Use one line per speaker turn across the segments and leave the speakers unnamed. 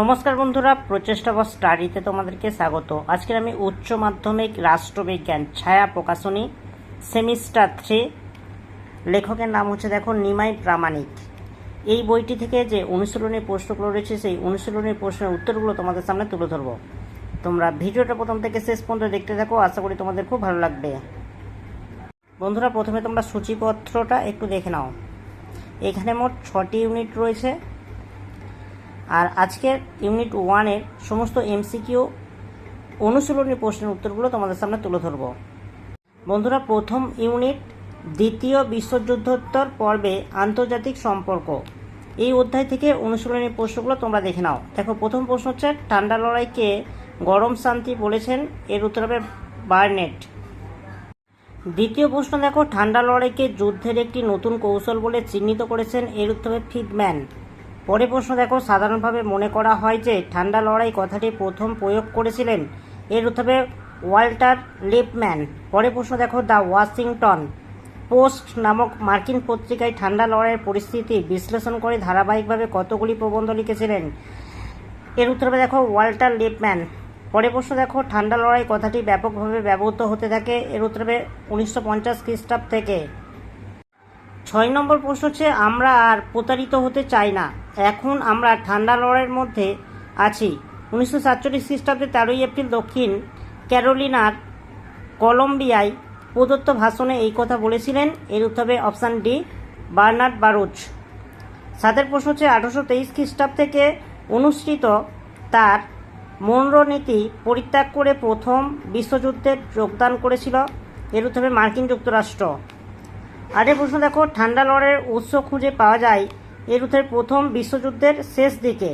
নমস্কার বন্ধুরা, প্রচেষ্টা বা স্টাডিতে তোমাদেরকে স্বাগত। আজকের আমি উচ্চ মাধ্যমিক রাষ্ট্রবিজ্ঞান ছায়া প্রকাশনী সেমিস্টার থ্রি। লেখকের নাম হচ্ছে দেখো নিমাই প্রামাণিক। এই বইটি থেকে যে অনুশীলনী প্রশ্নগুলো রয়েছে, সেই অনুশীলনী প্রশ্নের উত্তরগুলো তোমাদের সামনে তুলে ধরবো। তোমরা ভিডিওটা প্রথম থেকে শেষ পর্যন্ত দেখতে থাকো, আশা করি তোমাদের খুব ভালো লাগবে। বন্ধুরা, প্রথমে তোমরা সূচিপত্রটা একটু দেখে নাও। এখানে মোট ছটি ইউনিট রয়েছে। আর আজকের ইউনিট ওয়ানের সমস্ত এমসিকিউ অনুশীলনী প্রশ্নের উত্তরগুলো তোমাদের সামনে তুলে ধরব। বন্ধুরা, প্রথম ইউনিট, দ্বিতীয় বিশ্বযুদ্ধোত্তর পর্বে আন্তর্জাতিক সম্পর্ক। এই অধ্যায় থেকে অনুশীলনী প্রশ্নগুলো তোমরা দেখে নাও। দেখো, প্রথম প্রশ্ন হচ্ছে, ঠান্ডা লড়াইকে গরম শান্তি বলেছেন, এর উত্তর হবে বার্নেট। দ্বিতীয় প্রশ্ন, দেখো, ঠান্ডা লড়াইকে যুদ্ধের একটি নতুন কৌশল বলে চিহ্নিত করেছেন, এর উত্তর হবে ফিডম্যান। পরে প্রশ্ন দেখো, সাধারণভাবে মনে করা হয় যে ঠান্ডা লড়াই কথাটি প্রথম প্রয়োগ করেছিলেন এর উত্তর ওয়াল্টার লিপম্যান। পরে প্রশ্ন দেখো, দ্য ওয়াশিংটন পোস্ট নামক মার্কিন পত্রিকায় ঠান্ডা লড়াইয়ের পরিস্থিতি বিশ্লেষণ করে ধারাবাহিকভাবে কতগুলি প্রবন্ধ লিখেছিলেন? এর উত্তর দেখো, ওয়াল্টার লিপম্যান। পরে প্রশ্ন দেখো, ঠান্ডা লড়াই কথাটি ব্যাপকভাবে ব্যবহৃত হতে থাকে, এর উত্তর উনিশশো পঞ্চাশ খ্রিস্টাব্দ থেকে। ছয় নম্বর প্রশ্ন হচ্ছে, আমরা আর প্রতারিত হতে চাই না। এখন আমরা ঠান্ডা লড়াইয়ের মধ্যে আছি। উনিশশো সাতচল্লিশ খ্রিস্টাব্দে তেরোই এপ্রিল দক্ষিণ ক্যারোলিনার কলম্বিয়ায় প্রদত্ত ভাষণে এই কথা বলেছিলেন। এর উত্তর অপশান ডি, বার্নার্ড বারুচ। সাতের প্রশ্ন হচ্ছে, আঠারোশো তেইশ খ্রিস্টাব্দ থেকে অনুসৃত তার মনরো নীতি পরিত্যাগ করে প্রথম বিশ্বযুদ্ধে যোগদান করেছিল। এর উত্তর মার্কিন যুক্তরাষ্ট্র। আরেক প্রশ্ন, দেখো, ঠান্ডা লড়াইয়ের উৎস খুঁজে পাওয়া যায় এর উত্তরে প্রথম বিশ্বযুদ্ধের শেষ দিকে।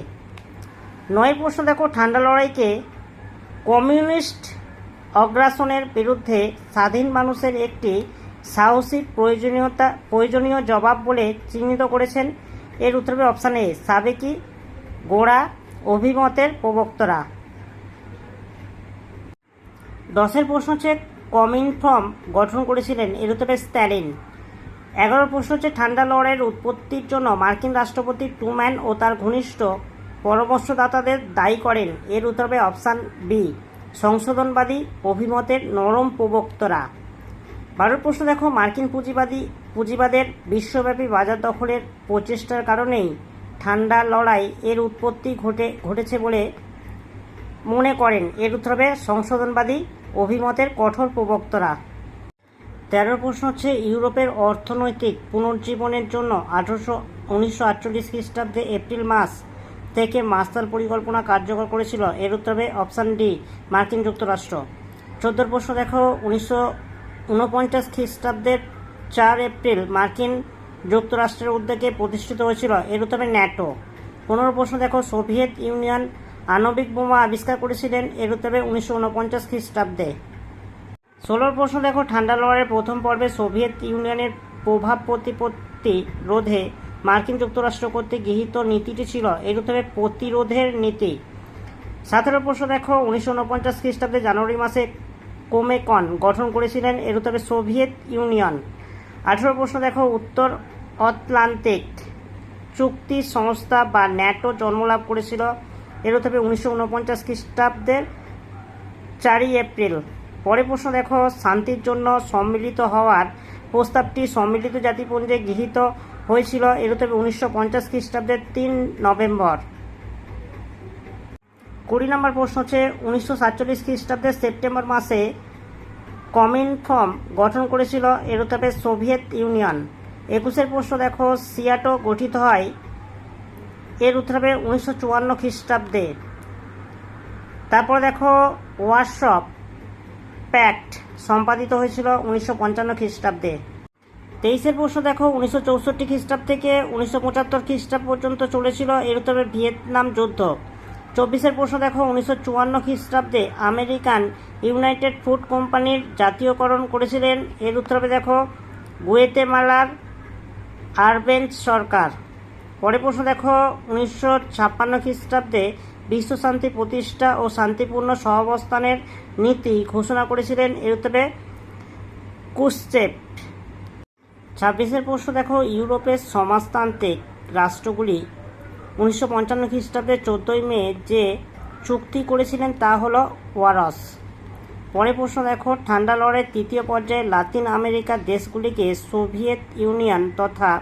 নয় প্রশ্ন দেখো, ঠান্ডা লড়াইকে কমিউনিস্ট অগ্রাসনের বিরুদ্ধে স্বাধীন মানুষের একটি সাহসী প্রয়োজনীয়তা, প্রয়োজনীয় জবাব বলে চিহ্নিত করেছেন এর উত্তর হবে অপশান এ, সাবেকি গোড়া অভিমতের প্রবক্তরা। দশের প্রশ্ন হচ্ছে কমিনফর্ম গঠন করেছিলেন এর উত্তরে স্ট্যালিন। এগারো প্রশ্ন হচ্ছে, ঠান্ডা লড়াইয়ের উৎপত্তির জন্য মার্কিন রাষ্ট্রপতি ট্রুম্যান ও তার ঘনিষ্ঠ পরামর্শদাতাদের দায়ী করেন। এর উত্তর অপশান বি, সংশোধনবাদী অভিমতের নরম প্রবক্তরা। বারোর প্রশ্ন দেখো, মার্কিন পুঁজিবাদী পুঁজিবাদের বিশ্বব্যাপী বাজার দখলের প্রচেষ্টার কারণেই ঠান্ডা লড়াই এর উৎপত্তি ঘটে ঘটেছে বলে মনে করেন। এর উত্তর সংশোধনবাদী অভিমতের কঠোর প্রবক্তরা। তেরো প্রশ্ন হচ্ছে, ইউরোপের অর্থনৈতিক পুনর্জীবনের জন্য আঠারোশো উনিশশো আটচল্লিশ খ্রিস্টাব্দে এপ্রিল মাস থেকে মাস্টার পরিকল্পনা কার্যকর করেছিল। এর উত্তর অপশান ডি, মার্কিন যুক্তরাষ্ট্র। চোদ্দোর প্রশ্ন দেখো, উনিশশো উনপঞ্চাশ খ্রিস্টাব্দের চার এপ্রিল মার্কিন যুক্তরাষ্ট্রের উদ্যোগে প্রতিষ্ঠিত হয়েছিল। এর উত্তর ন্যাটো। পনেরো প্রশ্ন দেখো, সোভিয়েত ইউনিয়ন আণবিক বোমা আবিষ্কার করেছিলেন। এর উত্তর উনিশশো উনপঞ্চাশ খ্রিস্টাব্দে। ষোলোর প্রশ্ন দেখো, ঠান্ডা লড়াইয়ের প্রথম পর্বে সোভিয়েত ইউনিয়নের প্রভাব প্রতিপত্তি রোধে মার্কিন যুক্তরাষ্ট্র কর্তৃক গৃহীত নীতিটি ছিল এর উত্তরে প্রতিরোধের নীতি। সতেরো প্রশ্ন দেখো, উনিশশো উনপঞ্চাশ খ্রিস্টাব্দে জানুয়ারি মাসে কোমেকন গঠন করেছিলেন, এর উত্তরে সোভিয়েত ইউনিয়ন। আঠেরো প্রশ্ন দেখো, উত্তর আটলান্টিক চুক্তি সংস্থা বা ন্যাটো জন্মলাভ করেছিল, এর উত্তরে উনিশশো উনপঞ্চাশ খ্রিস্টাব্দের চারই এপ্রিল। পরে প্রশ্ন দেখো, শান্তির জন্য সম্মিলিত হওয়ার প্রস্তাবটি সম্মিলিত জাতিপুঞ্জে গৃহীত হয়েছিল এর তবে উনিশশো পঞ্চাশ খ্রিস্টাব্দের তিন নভেম্বর। কুড়ি নম্বর প্রশ্ন হচ্ছে, উনিশশো সাতচল্লিশ খ্রিস্টাব্দের সেপ্টেম্বর মাসে কমিনফর্ম গঠন করেছিল এর তবে সোভিয়েত ইউনিয়ন। একুশের প্রশ্ন দেখো, সিয়াটো গঠিত হয় এর উত্তর উনিশশো চুয়ান্ন খ্রিস্টাব্দে। তারপর দেখো, ওয়ার্কশপ প্যাক্ট সম্পাদিত হয়েছিল উনিশশো পঞ্চান্ন খ্রিস্টাব্দে। তেইশের প্রশ্ন দেখো, উনিশশো চৌষট্টি খ্রিস্টাব্দ থেকে উনিশশো পঁচাত্তর খ্রিস্টাব্দ পর্যন্ত চলেছিল এর উত্তরে ভিয়েতনাম যুদ্ধ। চব্বিশের প্রশ্ন দেখো, উনিশশো চুয়ান্ন খ্রিস্টাব্দে আমেরিকান ইউনাইটেড ফুড কোম্পানির জাতীয়করণ করেছিলেন। এর উত্তরে দেখো, গুয়েতেমালার আরবেন্স সরকার। পরে প্রশ্ন দেখো, উনিশশো ছাপ্পান্ন খ্রিস্টাব্দে বিশ্বশান্তি প্রতিষ্ঠা ও শান্তিপূর্ণ সহাবস্থানের নীতি ঘোষণা করেছিলেন এর উত্তরে কুশ্চেপ ছাব্বিশের প্রশ্ন দেখো, ইউরোপের সমাজতান্ত্রিক রাষ্ট্রগুলি উনিশশো পঞ্চান্ন খ্রিস্টাব্দে চোদ্দোই মে যে চুক্তি করেছিলেন তা হল ওয়ারস। পরে প্রশ্ন দেখো, ঠান্ডা লড়াইয়ের তৃতীয় পর্যায়ে লাতিন আমেরিকার দেশগুলিকে সোভিয়েত ইউনিয়ন তথা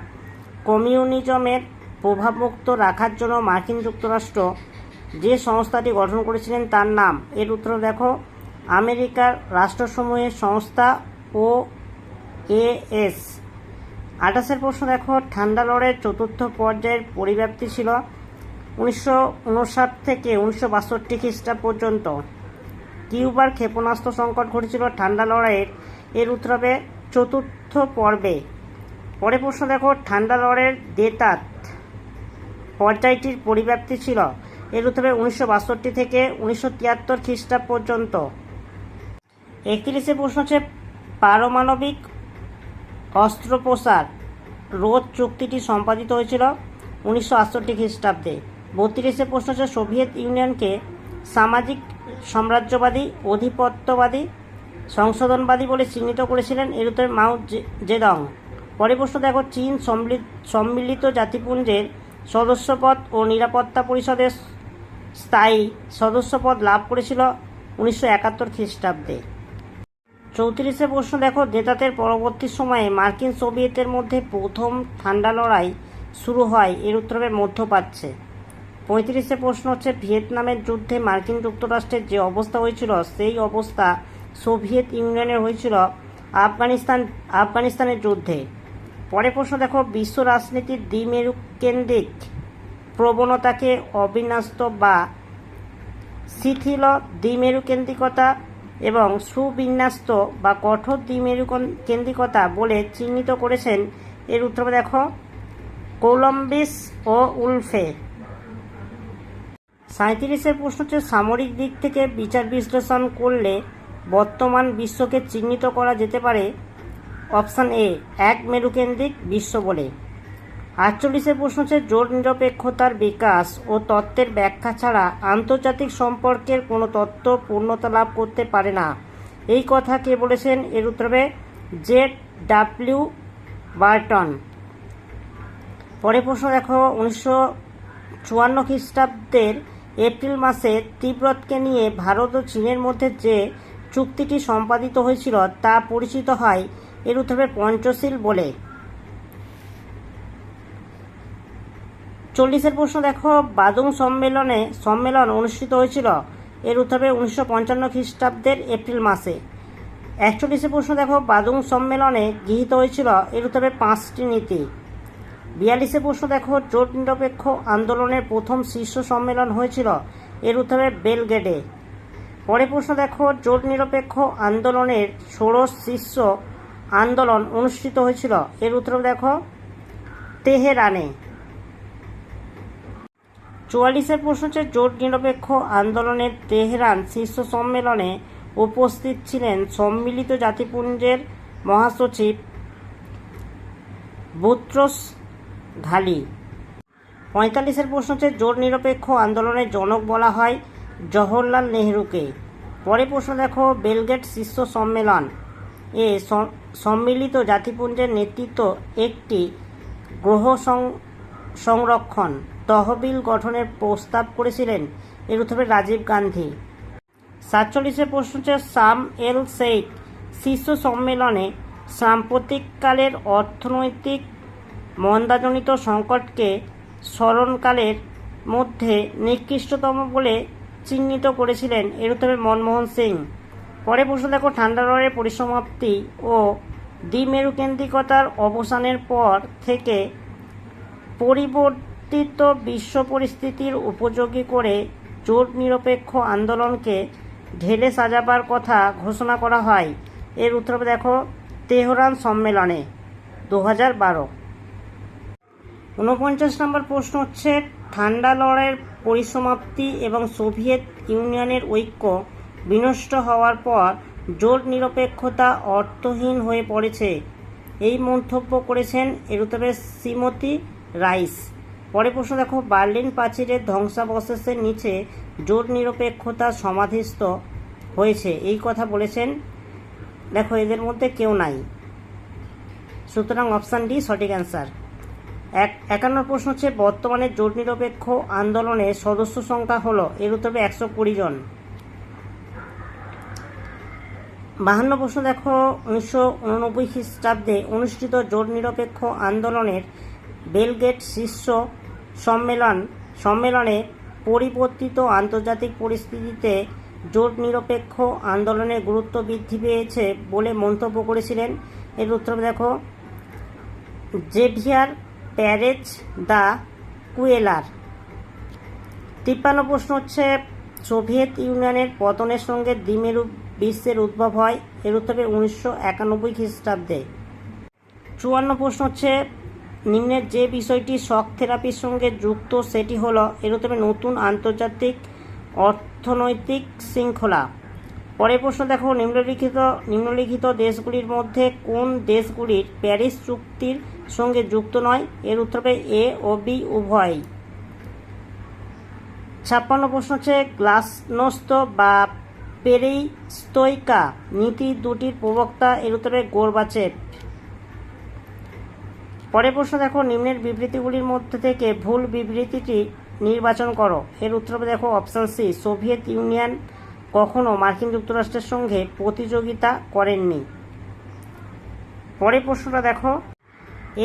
কমিউনিজমের প্রভাবমুক্ত রাখার জন্য মার্কিন যুক্তরাষ্ট্র যে সংস্থাটি গঠন করেছিলেন তার নাম। এর উত্তর দেখো। আমেরিকার রাষ্ট্রসমূহের সংস্থা ও এএস আঠাশের প্রশ্ন দেখো। ঠান্ডা লড়াইয়ের চতুর্থ পর্যায়ের পরিব্যাপ্তি ছিল উনিশশো উনষাট থেকে উনিশশো বাষট্টি খ্রিস্টাব্দ পর্যন্ত। কিউবার ক্ষেপণাস্ত্র সংকট ঘটেছিল ঠান্ডা লড়াইয়ের। এর উত্তর হবে চতুর্থ পর্বে। পরে প্রশ্ন দেখো। ঠান্ডা লড়াইয়ের দেতাত পর্যায়টির পরিব্যাপ্তি ছিল এর উত্তর উনিশশো বাষট্টি থেকে উনিশশো তিয়াত্তর খ্রিস্টাব্দ পর্যন্ত। একত্রিশে প্রশ্ন হচ্ছে পারমাণবিক অস্ত্রোপচার রোধ চুক্তিটি সম্পাদিত হয়েছিল উনিশশো আটষট্টি খ্রিস্টাব্দে। বত্রিশে প্রশ্ন হচ্ছে সোভিয়েত ইউনিয়নকে সামাজিক সাম্রাজ্যবাদী অধিপত্যবাদী সংশোধনবাদী বলে চিহ্নিত করেছিলেন এর উত্তরে মাও জেদং। পরে প্রশ্ন দেখো, চীন সম্মিলিত জাতিপুঞ্জের সদস্যপদ ও নিরাপত্তা পরিষদের স্থায়ী সদস্যপদ লাভ করেছিল উনিশশো একাত্তর খ্রিস্টাব্দে। চৌত্রিশে প্রশ্ন দেখো নেতাদের পরবর্তী সময়ে মার্কিন সোভিয়েতের মধ্যে প্রথম ঠান্ডা লড়াই শুরু হয় এর উত্তর মধ্যপ্রাচ্যে। পঁয়ত্রিশে প্রশ্ন হচ্ছে, ভিয়েতনামের যুদ্ধে মার্কিন যুক্তরাষ্ট্রের যে অবস্থা হয়েছিল, সেই অবস্থা সোভিয়েত ইউনিয়নের হয়েছিল আফগানিস্তান, আফগানিস্তানের যুদ্ধে। পরে প্রশ্ন দেখো, বিশ্ব রাজনীতির দ্বিমেরু কেন্দ্রিক প্রবণতাকে অবিন্যস্ত বা শিথিল দ্বিমেরু কেন্দ্রিকতা এবং সুবিন্যস্ত বা কঠোর দ্বিমেরু কন- কেন্দ্রিকতা বলে চিহ্নিত করেছেন এর উত্তর দেখো, কৌলম্বিস ও উলফে। সাঁত্রিশের প্রশ্ন হচ্ছে, সামরিক দিক থেকে বিচার বিশ্লেষণ করলে বর্তমান বিশ্বকে চিহ্নিত করা যেতে পারে? অপশান এ এক মেরুকেন্দ্রিক বিশ্ব বলে। আটচল্লিশের প্রশ্ন হচ্ছে, জোট নিরপেক্ষতার বিকাশ ও তত্ত্বের ব্যাখ্যা ছাড়া আন্তর্জাতিক সম্পর্কের কোনো তত্ত্ব পূর্ণতা লাভ করতে পারে না। এই কথা কে বলেছেন? এর উত্তর জেড ডাব্লিউ বার্টন। পরে প্রশ্ন দেখো, উনিশশো চুয়ান্ন খ্রিস্টাব্দের এপ্রিল মাসে তিব্বতকে নিয়ে ভারত ও চীনের মধ্যে যে চুক্তিটি সম্পাদিত হয়েছিল তা পরিচিত হয়, এর উত্তর পঞ্চশীল বলে। চল্লিশের প্রশ্ন দেখো, বাদুং সম্মেলনে সম্মেলন অনুষ্ঠিত হয়েছিল। এর উত্তর হবে উনিশশো পঞ্চান্ন খ্রিস্টাব্দের এপ্রিল মাসে। একচল্লিশে প্রশ্ন দেখো, বাদুং সম্মেলনে গৃহীত হয়েছিল, এর উত্তর হবে পাঁচটি নীতি। বিয়াল্লিশে প্রশ্ন দেখো, জোট নিরপেক্ষ আন্দোলনের প্রথম শীর্ষ সম্মেলন হয়েছিল, এর উত্তরে বেলগেডে। পরে প্রশ্ন দেখো, জোট নিরপেক্ষ আন্দোলনের ষোড়শ শীর্ষ আন্দোলন অনুষ্ঠিত হয়েছিল, এর উত্তর দেখো, তেহরানে। চুয়াল্লিশের প্রশ্ন জোট নিরপেক্ষ আন্দোলনের তেহরান শীর্ষ সম্মেলনে উপস্থিত ছিলেন সম্মিলিত জাতিপুঞ্জের মহাসচিব বুত্রস ঘালি। পঁয়তাল্লিশের প্রশ্ন হচ্ছে জোট নিরপেক্ষ আন্দোলনের জনক বলা হয় জওহরলাল নেহরুকে। পরে প্রশ্ন দেখো, বেলগেট শীর্ষ সম্মেলন। এ সম্মিলিত জাতিপুঞ্জের নেতৃত্ব একটি গ্রহ সংরক্ষণ। তহবিল গঠনের প্রস্তাব করেছিলেন এর উত্তরে রাজীব গান্ধী। সাতচল্লিশের প্রশ্ন হচ্ছে সাম এল সেইট শীর্ষ সম্মেলনে সাম্প্রতিককালের অর্থনৈতিক মন্দাজনিত সংকটকে স্মরণকালের মধ্যে নিকৃষ্টতম বলে চিহ্নিত করেছিলেন এর উত্তরে মনমোহন সিং। পরে প্রশ্ন, দেখো, ঠান্ডা লড়াইয়ের পরিসমাপ্তি ও দ্বিমেরুকেন্দ্রিকতার অবসানের পর থেকে পরিবর্তিত বিশ্ব পরিস্থিতির উপযোগী করে জোট নিরপেক্ষ আন্দোলনকে ঢেলে সাজাবার কথা ঘোষণা করা হয়। এর উত্তর দেখো, তেহরান সম্মেলনে দু হাজার বারো। ঊনপঞ্চাশ নম্বর প্রশ্ন হচ্ছে, ঠান্ডা লড়াইয়ের পরিসমাপ্তি এবং সোভিয়েত ইউনিয়নের ঐক্য বিনষ্ট হওয়ার পর জোট নিরপেক্ষতা অর্থহীন হয়ে পড়েছে। এই মন্তব্য করেছেন এর উত্তরে শ্রীমতী রাইস। পরে প্রশ্ন দেখো, বার্লিন প্রাচীরের ধ্বংসাবশেষের নিচে জোট নিরপেক্ষতা সমাধিস্থ হয়েছে। এই কথা বলেছেন, দেখো, এদের মধ্যে কেউ নাই। সুতরাং অপশান ডি, সঠিক অ্যান্সার। এক, একান্ন প্রশ্ন হচ্ছে, বর্তমানে জোট নিরপেক্ষ আন্দোলনের সদস্য সংখ্যা হলো, এর উত্তরে একশো কুড়ি জন। বাহান্ন প্রশ্ন দেখো, উনিশশো উননব্বই খ্রিস্টাব্দে অনুষ্ঠিত জোট নিরপেক্ষ আন্দোলনের বেলগেট শীর্ষ সম্মেলন, সম্মেলনে পরিবর্তিত আন্তর্জাতিক পরিস্থিতিতে জোট নিরপেক্ষ আন্দোলনের গুরুত্ব বৃদ্ধি পেয়েছে বলে মন্তব্য করেছিলেন। এর উত্তর দেখো, জেভিয়ার প্যারেজ দ্য কুয়েলার। তিপ্পান্ন প্রশ্ন হচ্ছে, সোভিয়েত ইউনিয়নের পতনের সঙ্গে দ্বিমেরু বিশ্বের উদ্ভব হয়? এর উত্তরে উনিশশো একানব্বই খ্রিস্টাব্দে। চুয়ান্ন প্রশ্ন হচ্ছে নিম্নের যে বিষয়টি শক থেরাপির সঙ্গে যুক্ত, সেটি হলো এর উত্তরে নতুন আন্তর্জাতিক অর্থনৈতিক শৃঙ্খলা। পরের প্রশ্ন দেখো, নিম্নলিখিত নিম্নলিখিত দেশগুলির মধ্যে কোন দেশগুলির প্যারিস চুক্তির সঙ্গে যুক্ত নয়? এর উত্তর হবে এ ও বি উভয় ছাপ্পান্ন প্রশ্ন হচ্ছে গ্লাসনস্ত বা পেরিস্তৈকা নীতি দুটির প্রবক্তা, এর উত্তরে গোরবাচেভ। পরের প্রশ্ন দেখো, নিম্নের বিবৃতিগুলির মধ্যে থেকে ভুল বিবৃতিটি নির্বাচন করো। এর উত্তর দেখো অপশান সি সোভিয়েত ইউনিয়ন কখনো মার্কিন যুক্তরাষ্ট্রের সঙ্গে প্রতিযোগিতা করেননি। পরের প্রশ্নটা দেখো,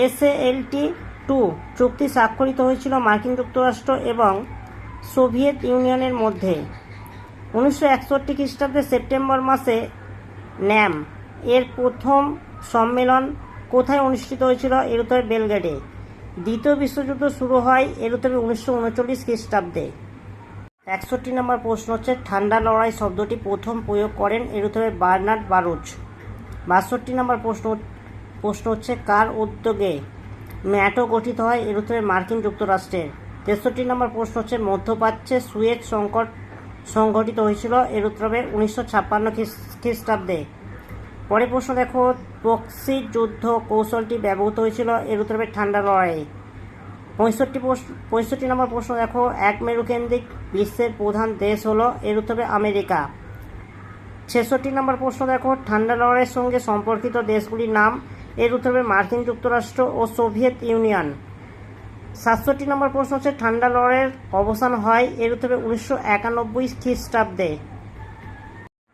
এস এসএএলটি টু চুক্তি স্বাক্ষরিত হয়েছিল মার্কিন যুক্তরাষ্ট্র এবং সোভিয়েত ইউনিয়নের মধ্যে। উনিশশো একষট্টি খ্রিস্টাব্দে সেপ্টেম্বর মাসে ন্যাম এর প্রথম সম্মেলন কোথায় অনুষ্ঠিত হয়েছিল এর উত্তরে বেলগ্রেডে দ্বিতীয় বিশ্বযুদ্ধ শুরু হয় এর উত্তরে উনিশশো উনচল্লিশ খ্রিস্টাব্দে। একষট্টি নম্বর প্রশ্ন হচ্ছে, ঠান্ডা লড়াই শব্দটি প্রথম প্রয়োগ করেন এর উত্তরে বার্নার্ড বারুচ বাষট্টি নম্বর প্রশ্ন প্রশ্ন হচ্ছে, কার উদ্যোগে ন্যাটো গঠিত হয় এর উত্তরে মার্কিন যুক্তরাষ্ট্রের? তেষট্টি নম্বর প্রশ্ন হচ্ছে, মধ্যপ্রাচ্যে সুয়েজ সংকট সংঘটিত হয়েছিল এর উত্তর উনিশশো ছাপ্পান্ন খ্রিস্টাব্দে। পরের প্রশ্ন দেখো প্রক্সি যুদ্ধ কৌশলটি ব্যবহৃত হয়েছিল এর উত্তর হবে ঠান্ডা লড়াই। পঁয়ষট্টি পঁয়ষট্টি নম্বর প্রশ্ন দেখো, এক মেরুকেন্দ্রিক বিশ্বের প্রধান দেশ হলো, এর উত্তর হবে আমেরিকা। ছেষট্টি নম্বর প্রশ্ন দেখো, ঠান্ডা লড়াইয়ের সঙ্গে সম্পর্কিত দেশগুলির নাম, এর উত্তর হবে মার্কিন যুক্তরাষ্ট্র ও সোভিয়েত ইউনিয়ন। সাতষট্টি নম্বর প্রশ্ন হচ্ছে, ঠান্ডা লড়াইয়ের অবসান হয়, এর উত্তরে উনিশশো একানব্বই খ্রিস্টাব্দে।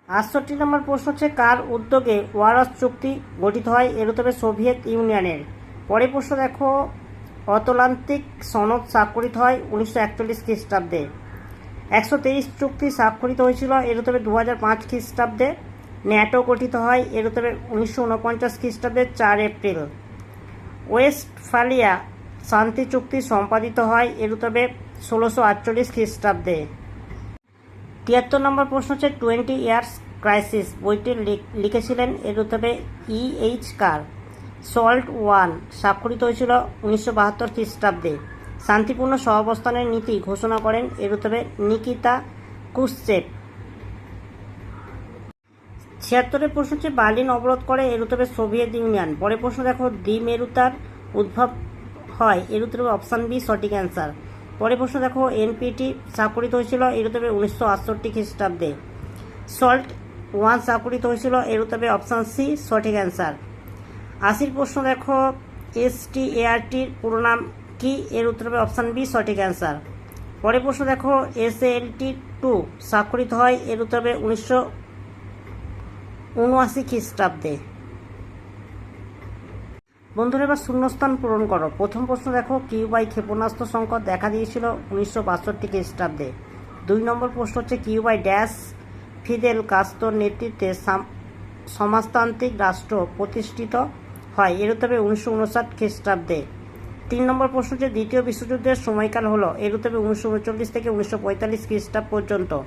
আটষট্টি নম্বর প্রশ্ন হচ্ছে, কার উদ্যোগে ওয়ারস চুক্তি গঠিত হয়? এর উত্তরে সোভিয়েত ইউনিয়নের। পরে প্রশ্ন দেখো, অতলান্তিক সনদ স্বাক্ষরিত হয় উনিশশো একচল্লিশ খ্রিস্টাব্দে। একশো তেইশ চুক্তি স্বাক্ষরিত হয়েছিল, এর উত্তরে দু হাজার পাঁচ খ্রিস্টাব্দে। ন্যাটো গঠিত হয়, এর উত্তরে উনিশশো উনপঞ্চাশ খ্রিস্টাব্দে, চার এপ্রিল। ওয়েস্টফালিয়া শান্তি চুক্তি সম্পাদিত হয়, এর উত্তরে ষোলোশো আটচল্লিশ খ্রিস্টাব্দে। তিয়াত্তর নম্বর প্রশ্ন হচ্ছে টোয়েন্টি ইয়ার্স ক্রাইসিস বইটি লিখ- লিখেছিলেন এর উত্তরে E H Carr SALT one স্বাক্ষরিত হয়েছিল উনিশশো বাহাত্তর খ্রিস্টাব্দে। শান্তিপূর্ণ সহাবস্থানের নীতি ঘোষণা করেন এর উত্তরে নিকিতা কুশ্চেপ ছিয়াত্তরের প্রশ্ন হচ্ছে, বার্লিন অবরোধ করে এর উত্তরে সোভিয়েত ইউনিয়ন। পরের প্রশ্ন দেখো, দ্বিমেরুতার উদ্ভব হয়। এর উত্তরে অপশান বি সঠিক অ্যান্সার। পরের প্রশ্ন দেখো এনপিটি স্বাক্ষরিত হয়েছিল এর উত্তরে উনিশশো আটষট্টি খ্রিস্টাব্দে। সল্ট ওয়ান স্বাক্ষরিত হয়েছিল এর উত্তরে অপশান সি, সঠিক অ্যান্সার। আশির প্রশ্ন দেখো এস টি এআরটির পুরো নাম কি? এর উত্তর হবে অপশান বি, সঠিক অ্যান্সার। পরের প্রশ্ন দেখো এস এল টি টু স্বাক্ষরিত হয় এর উত্তর হবে উনিশশো উনআশি খ্রিস্টাব্দে। বন্ধুরা, এবার শূন্যস্থান পূরণ করো। প্রথম প্রশ্ন দেখো কিউবাই ক্ষেপণাস্ত্র সংকট দেখা দিয়েছিল উনিশশো বাষট্টি খ্রিস্টাব্দে। দুই নম্বর প্রশ্ন হচ্ছে কিউবাই ড্যাশ ফিদেল কাস্তর নেতৃত্বে সাম- সমাজতান্ত্রিক রাষ্ট্র প্রতিষ্ঠিত হয়। এর উত্তরে উনিশশো উনষাট খ্রিস্টাব্দে। তিন নম্বর প্রশ্ন হচ্ছে, দ্বিতীয় বিশ্বযুদ্ধের সময়কাল হলো। এর উত্তরে উনিশশো উনচল্লিশ থেকে উনিশশো পঁয়তাল্লিশ খ্রিস্টাব্দ পর্যন্ত।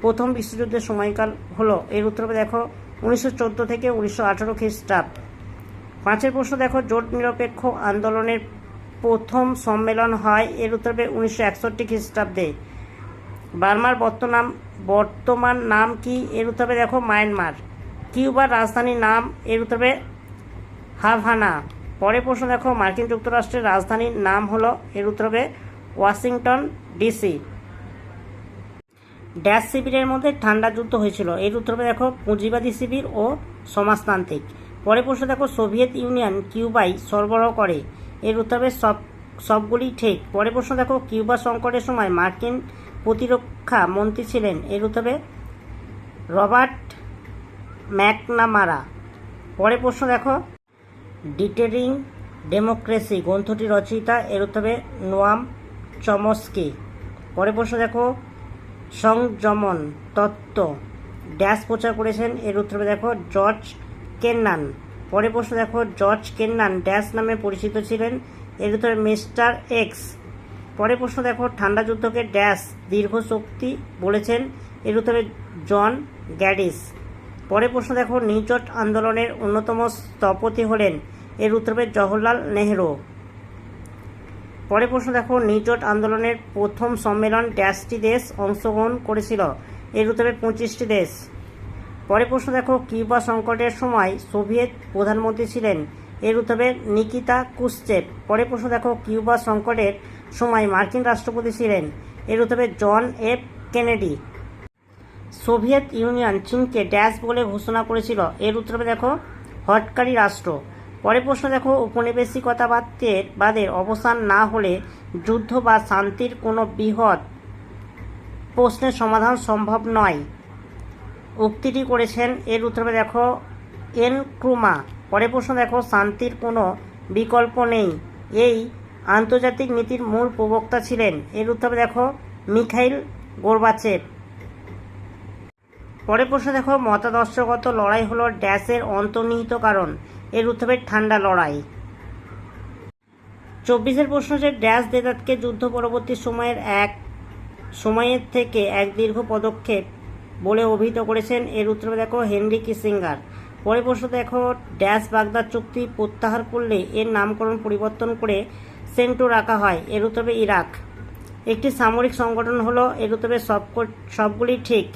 প্রথম বিশ্বযুদ্ধের সময়কাল হলো। এর উত্তরে দেখো, উনিশশো চোদ্দ থেকে উনিশশো আঠারো খ্রিস্টাব্দ। পাঁচের প্রশ্ন দেখো, জোট নিরপেক্ষ আন্দোলনের প্রথম সম্মেলন হয় এর উত্তরে উনিশশো একষট্টি খ্রিস্টাব্দে। বার্মার বর্তমান বর্তমান নাম কি? এর উত্তরে দেখো, মায়ানমার। কিউবার রাজধানীর নাম, এর উত্তরে হাভানা। পরের প্রশ্ন দেখো, মার্কিন যুক্তরাষ্ট্রের রাজধানীর নাম হলো, এর উত্তরে ওয়াশিংটন ডিসি। ড্যাশ শিবিরের মধ্যে ঠান্ডা যুদ্ধ হয়েছিল, এর উত্তরে দেখো, পুঁজিবাদী শিবির ও সমাজতান্ত্রিক। পরে প্রশ্ন দেখো, সোভিয়েত ইউনিয়ন কিউবাই সরবরাহ করে। এর উত্তরে সব, সবগুলি ঠিক। পরে প্রশ্ন দেখো, কিউবা সংকটের সময় মার্কিন প্রতিরক্ষা মন্ত্রী ছিলেন। এর উত্তরে রবার্ট ম্যাকনামারা। পরে প্রশ্ন দেখো, ডিটেরিং ডেমোক্রেসি গ্রন্থটি রচয়িতা। এর উত্তরে নোয়াম চমস্কি। পরে প্রশ্ন দেখো, সংযমন তত্ত্ব। ড্যাশ প্রচার করেছেন। এর উত্তরে দেখো, জর্জ কেন্নান। পরে প্রশ্ন দেখো, জর্জ কেন্নান ড্যাশ নামে পরিচিত ছিলেন। এর উত্তরে মিস্টার এক্স। পরে প্রশ্ন দেখো, ঠান্ডা যুদ্ধকে ড্যাশ দীর্ঘ শক্তি বলেছেন। এর উত্তরে জন গ্যাডিস। পরে প্রশ্ন দেখো নিউজট আন্দোলনের অন্যতম স্থপতি হলেন। এর উত্তরে জওহরলাল নেহরু। পরে প্রশ্ন দেখো নিউজট আন্দোলনের প্রথম সম্মেলন ড্যাশটি দেশ অংশগ্রহণ করেছিল। এর উত্তরে পঁচিশটি দেশ। পরে প্রশ্ন দেখো, কিউবা সংকটের সময় সোভিয়েত প্রধানমন্ত্রী ছিলেন। এর উত্তরে নিকিতা কুশ্চেপ পরে প্রশ্ন দেখো, কিউবা সংকটের সময় মার্কিন রাষ্ট্রপতি ছিলেন। এর উত্তরে John F Kennedy. Soviet Union চীনকে ড্যাশ বলে ঘোষণা করেছিল। এর উত্তরে দেখো, হটকারী রাষ্ট্র। পরে প্রশ্ন দেখো, উপনিবেশিকতাবাদের বাদের অবসান না হলে যুদ্ধ বা শান্তির কোনো বৃহৎ প্রশ্নের সমাধান সম্ভব নয়। উক্তিটি করেছেন। এর উত্তরে দেখো, এন ক্রুমা। পরে প্রশ্ন দেখো, শান্তির কোনো বিকল্প নেই। এই আন্তর্জাতিক নীতির মূল প্রবক্তা ছিলেন। এর উত্তরে দেখো, মিখাইল গোরবাচেভ। পরে প্রশ্ন দেখো, মতাদর্শগত লড়াই হলো ড্যাশের অন্তর্নিহিত কারণ। এর উত্তরে, ঠান্ডা লড়াই। চব্বিশের প্রশ্ন যে ড্যাশ দেদাতকে যুদ্ধ পরবর্তী সময়ের এক, সময়ের থেকে এক দীর্ঘ পদক্ষেপ বলে অভিহিত করেছেন। এর উত্তরে দেখো, হেনরি কিসিঙ্গার। পরে প্রশ্ন দেখো, ড্যাশ বাগদাদ চুক্তি প্রত্যাহার করলে এর নামকরণ পরিবর্তন করে সেন্টো রাখা হয়। এর উত্তরে ইরাক। একটি সামরিক সংগঠন হলো, এর উত্তরে সব সবগুলি ঠিক।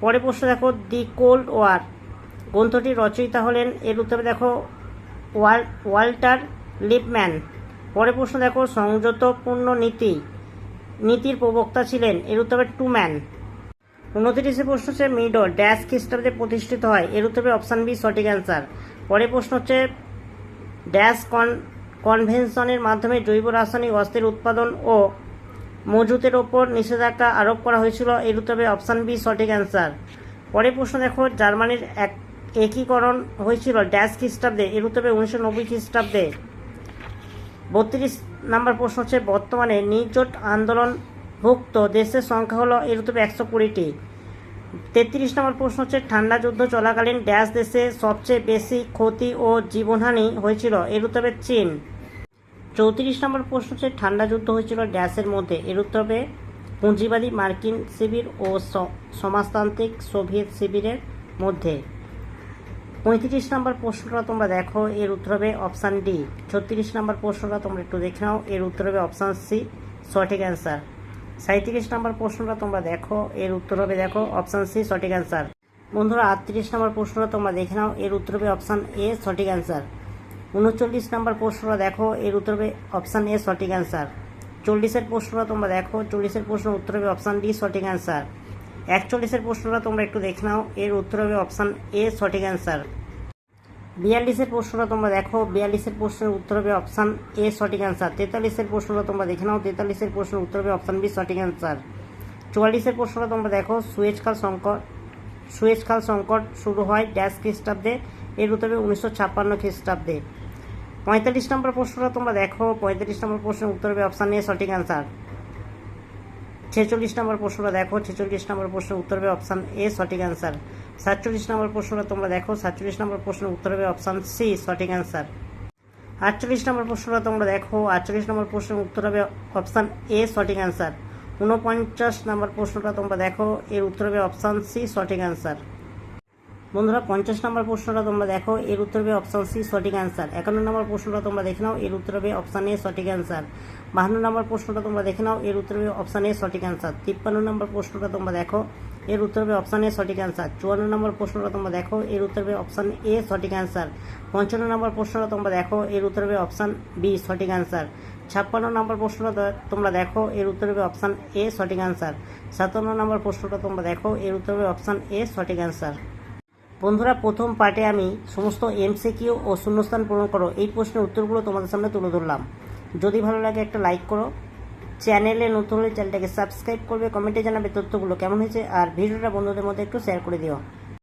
পরে প্রশ্ন দেখো, দি কোল্ড ওয়ার। গ্রন্থটির রচয়িতা হলেন, এর উত্তরে দেখো, ওয়াল ওয়াল্টার লিপম্যান। পরে প্রশ্ন দেখো সংযতপূর্ণ নীতি। নীতির প্রবক্তা ছিলেন, এর উত্তরে টুম্যান। উনত্রিশে প্রশ্ন হচ্ছে মিডো ড্যাশ খ্রিস্টাব্দে প্রতিষ্ঠিত হয়। এর উত্তরে অপশান বি সঠিক অ্যান্সার পরে প্রশ্ন হচ্ছে ড্যাশ কন কনভেনশনের মাধ্যমে জৈব রাসায়নিক অস্ত্রের উৎপাদন ও মজুতের ওপর নিষেধাজ্ঞা আরোপ করা হয়েছিল। এর উত্তরে অপশান বি সঠিক অ্যান্সার পরে প্রশ্ন দেখো, জার্মানির এক একীকরণ হয়েছিল ড্যাশ খ্রিস্টাব্দে। এর উত্তরে উনিশশো নব্বই খ্রিস্টাব্দে। বত্রিশ নাম্বার প্রশ্ন হচ্ছে, বর্তমানে নির্জোট আন্দোলনভুক্ত দেশের সংখ্যা হলো এর উত্তরে একশো কুড়িটি। তেত্রিশ নম্বর প্রশ্ন হচ্ছে, ঠান্ডা যুদ্ধ চলাকালীন ড্যাশ দেশে সবচেয়ে বেশি ক্ষতি ও জীবনহানি হয়েছিল এর উত্তরে চীন। চৌত্রিশ নম্বর প্রশ্ন হচ্ছে, ঠান্ডা যুদ্ধ হয়েছিল ড্যাশের মধ্যে এর উত্তরে পুঁজিবাদী মার্কিন শিবির ও সমাজতান্ত্রিক সোভিয়েত শিবিরের মধ্যে। পঁয়ত্রিশ নম্বর প্রশ্নটা তোমরা দেখো এর উত্তর হবে অপশান ডি। ছত্রিশ নম্বর প্রশ্নটা তোমরা একটু দেখে নাও এর উত্তর হবে অপশান সি, সঠিক অ্যান্সার। সাঁত্রিশ নম্বর প্রশ্নটা তোমরা দেখো, এর উত্তর হবে দেখো অপশান সি সঠিক অ্যান্সার বন্ধুরা, আটত্রিশ নম্বর প্রশ্নটা তোমরা দেখে নাও, এর উত্তর হবে অপশান এ সঠিক অ্যান্সার উনচল্লিশ নম্বর প্রশ্নটা দেখো, এর উত্তর হবে অপশান এ সঠিক অ্যান্সার চল্লিশের প্রশ্নটা তোমরা দেখো, চল্লিশের প্রশ্ন উত্তর হবে অপশান ডি সঠিক অ্যান্সার একচল্লিশের প্রশ্নটা তোমরা একটু দেখে নাও, এর উত্তর হবে অপশান এ সঠিক অ্যান্সার বিয়াল্লিশের প্রশ্নটা তোমরা দেখো। বিয়াল্লিশের প্রশ্নের উত্তর হবে অপশান এ, সঠিক অ্যান্সার তেতাল্লিশের প্রশ্নটা তোমরা দেখে নাও। তেতাল্লিশের প্রশ্নের উত্তর হবে অপশান বি, সঠিক অ্যান্সার চুয়াল্লিশের প্রশ্নটা তোমরা দেখো। সুয়েজকাল সংকট সুয়েজকাল সংকট শুরু হয় ড্যাশ খ্রিস্টাব্দে। এর উত্তর হবে উনিশশো ছাপ্পান্ন খ্রিস্টাব্দে। পঁয়তাল্লিশ নম্বর প্রশ্নটা তোমরা দেখো। পঁয়তাল্লিশ নম্বর প্রশ্নের উত্তর হবে অপশান এ, সঠিক অ্যান্সার ছেচল্লিশ নম্বর প্রশ্নটা দেখো। ছেচল্লিশ নম্বর প্রশ্নের উত্তর হবে অপশান এ, সঠিক অ্যান্সার সাতচল্লিশ নম্বর প্রশ্নটা তোমরা দেখো। সাতচল্লিশ নম্বর প্রশ্নের উত্তর হবে অপশান সি সঠিক অ্যান্সার আটচল্লিশ নম্বর প্রশ্নটা তোমরা দেখো। আটচল্লিশ নম্বর প্রশ্নের উত্তর হবে অপশান এ সঠিক অ্যান্সার ঊনপঞ্চাশ নম্বর প্রশ্নটা তোমরা দেখো। এর উত্তর হবে অপশান সি সঠিক অ্যান্সার বন্ধুরা, পঞ্চাশ নম্বর প্রশ্নটা তোমরা দেখো। এর উত্তর হবে অপশান সি সঠিক অ্যান্সার একান্ন নম্বর প্রশ্নটা তোমরা দেখে নাও। এর উত্তর হবে অপশান এ সঠিক অ্যান্সার বাহান্ন নম্বর প্রশ্নটা তোমরা দেখে নাও, এর উত্তর হবে অপশান এ সঠিক অ্যান্সার তিপ্পান্ন নম্বর প্রশ্নটা তোমরা দেখো, এর উত্তর হবে অপশান এ সঠিক অ্যান্সার চুয়ান্ন নম্বর প্রশ্নটা তোমরা দেখো, এর উত্তর হবে অপশান এ সঠিক অ্যান্সার পঞ্চান্ন নম্বর প্রশ্নটা তোমরা দেখো, এর উত্তর হবে অপশান বি সঠিক অ্যান্সার ছাপ্পান্ন নম্বর প্রশ্নটা তোমরা দেখো, এর উত্তর হবে অপশান এ সঠিক অ্যান্সার সাতান্ন নম্বর প্রশ্নটা তোমরা দেখো, এর উত্তর হবে অপশান এ সঠিক অ্যান্সার বন্ধুরা, প্রথম পার্টে আমি সমস্ত এমসিকিউ ও শূন্যস্থান পূরণ করো, এই প্রশ্নের উত্তরগুলো তোমাদের সামনে তুলে ধরলাম। যদি ভালো লাগে একটা লাইক করো। চ্যানেলে নতুন হলে চ্যানেলটাকে সাবস্ক্রাইব করবে কমেন্টে জানাবে তথ্যগুলো কেমন হয়েছে, আর ভিডিওটা বন্ধুদের মধ্যে একটু শেয়ার করে দিও।